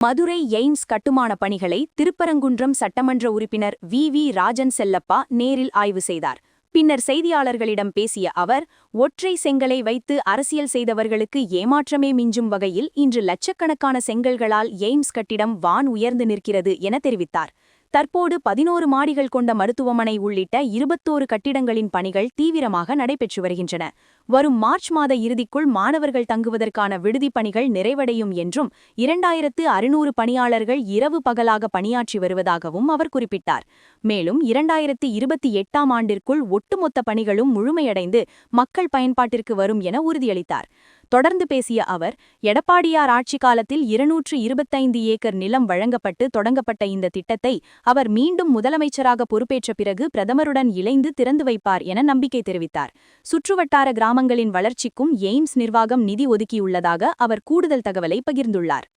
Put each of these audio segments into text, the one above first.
Madurai AIIMS கட்டுமான பணிகளை திருப்பரங்குன்றம் சட்டமன்ற உறுப்பினர் வி. வி. ராஜன் செல்லப்பா நேரில் ஆய்வு செய்தார். பின்னர் செய்தியாளர்களிடம் பேசிய அவர் ஒற்றை செங்கலை வைத்து அரசியல் செய்தவர்களுக்கு ஏமாற்றமே மிஞ்சும் வகையில் இன்று லட்சக்கணக்கான செங்கல்களால் எய்ம்ஸ் கட்டிடம் வான் உயர்ந்து நிற்கிறது என தெரிவித்தார். தற்போது பதினோரு மாடிகள் கொண்ட மருத்துவமனை உள்ளிட்ட இருபத்தோரு கட்டிடங்களின் பணிகள் தீவிரமாக நடைபெற்று வருகின்றன. வரும் மார்ச் மாத இறுதிக்குள் மாணவர்கள் தங்குவதற்கான விடுதிப் பணிகள் நிறைவடையும் என்றும் இரண்டாயிரத்து அறுநூறு பணியாளர்கள் இரவு பகலாக பணியாற்றி வருவதாகவும் அவர் குறிப்பிட்டார். மேலும் இரண்டாயிரத்தி இருபத்தி எட்டாம் ஆண்டிற்குள் ஒட்டுமொத்த பணிகளும் முழுமையடைந்து மக்கள் பயன்பாட்டிற்கு வரும் என உறுதியளித்தார் தொடர்ந்து பேசிய அவர் எடப்பாடியார் ஆட்சி காலத்தில் இருநூற்று இருபத்தைந்து ஏக்கர் நிலம் வழங்கப்பட்டு தொடங்கப்பட்ட இந்த திட்டத்தை அவர் மீண்டும் முதலமைச்சராக பொறுப்பேற்ற பிறகு பிரதமருடன் இணைந்து திறந்து வைப்பார் என நம்பிக்கை தெரிவித்தார் சுற்றுவட்டார கிராமங்களின் வளர்ச்சிக்கும் எய்ம்ஸ் நிர்வாகம் நிதி ஒதுக்கியுள்ளதாக அவர் கூடுதல் தகவலை பகிர்ந்துள்ளார்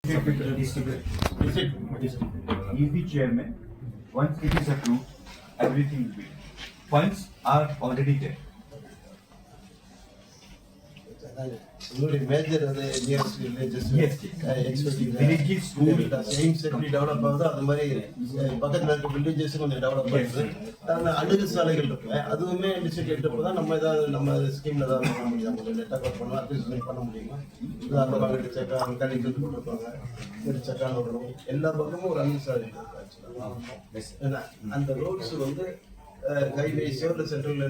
Once it is approved, everything will be. Funds are already there. உங்களுடைய மேஜர் அது நியர்ஸ்ட் வில்லேஜஸ். எய்ம்ஸ் எப்படி டெவலப் ஆகுதோ அந்த மாதிரி பக்கத்துல இருக்க வில்லேஜஸ் கொஞ்சம் டெவலப் ஆகுது ஆனால் அணுகு சாலைகள் இருக்குல்ல அதுவுமே டிஸ்ட்ரிக்ட் எடுத்தப்போ தான் நம்ம ஏதாவது நம்ம ஸ்கீம்ல ஏதாவது பண்ண முடியும் கொஞ்சம் நெட்டாக பண்ணலாம் அக்விசிஷன் பண்ண முடியுமா உதாரணமாக இடிச்சக்கா கழிக்கிறது கொடுப்பாங்க இடிச்சக்கான்னு விடணும் எல்லா பக்கமும் ஒரு அணுகு சாலை இருக்கு அந்த ரோட்ஸ் வந்து ஹைவேஸோ இல்லை சென்ட்ரல்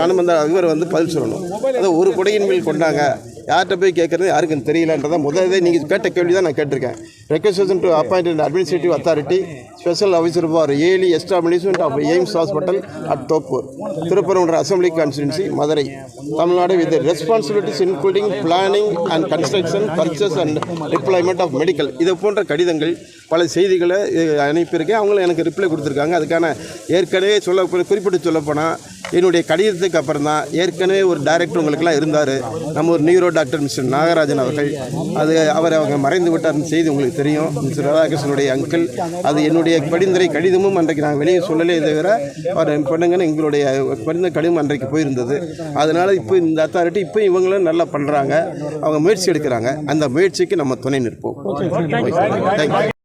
நானும் அந்த இவர் வந்து பதில் சொல்லணும். அதை ஒரு கொடையின் மேல் கொண்டாங்க. யார்கிட்ட போய் கேட்குறது யாருக்கும் தெரியலன்றதை முதல்ல நீங்கள் கேட்ட கேள்வி தான் நான் கேட்டிருக்கேன். Requisition to appointed administrative authority special officer for early establishment of AIIMS hospital at Thoppur Thiruparankundram assembly constituency Madurai Tamil Nadu with responsibilities including planning and construction purchase and deployment of medical இது போன்ற கடிதங்கள் பல செய்திகளை அனுப்பியிருக்கேன். அவங்களும் எனக்கு reply கொடுத்துருக்காங்க. அதுக்கான ஏற்கனவே சொல்ல குறிப்பிட்டு சொல்லப்போனால் என்னுடைய கடிதத்துக்கு அப்புறம் தான் ஏற்கனவே ஒரு டைரக்டர் உங்களுக்கெல்லாம் இருந்தார். நம்ம ஒரு நியூரோ டாக்டர் மிஸ்டர் நாகராஜன் அவர்கள். அது அவர் அவங்க மறைந்து விட்டார்னு செய்தி உங்களுக்கு தெரியும். மிஸ்டர் ராதாகிருஷ்ணனுடைய அங்கிள் அது என்னுடைய பரிந்துரை கடிதமும் அன்றைக்கு நான் வெளியே சொல்லலே தவிர அவர் பண்ணுங்கன்னு எங்களுடைய பரிந்துரை கடிதம் அன்றைக்கு போயிருந்தது. அதனால் இப்போ இந்த அத்தாரிட்டி இப்போ இவங்களும் நல்லா பண்ணுறாங்க அவங்க முயற்சி எடுக்கிறாங்க. அந்த முயற்சிக்கு நம்ம துணை நிற்போம். தேங்க்யூ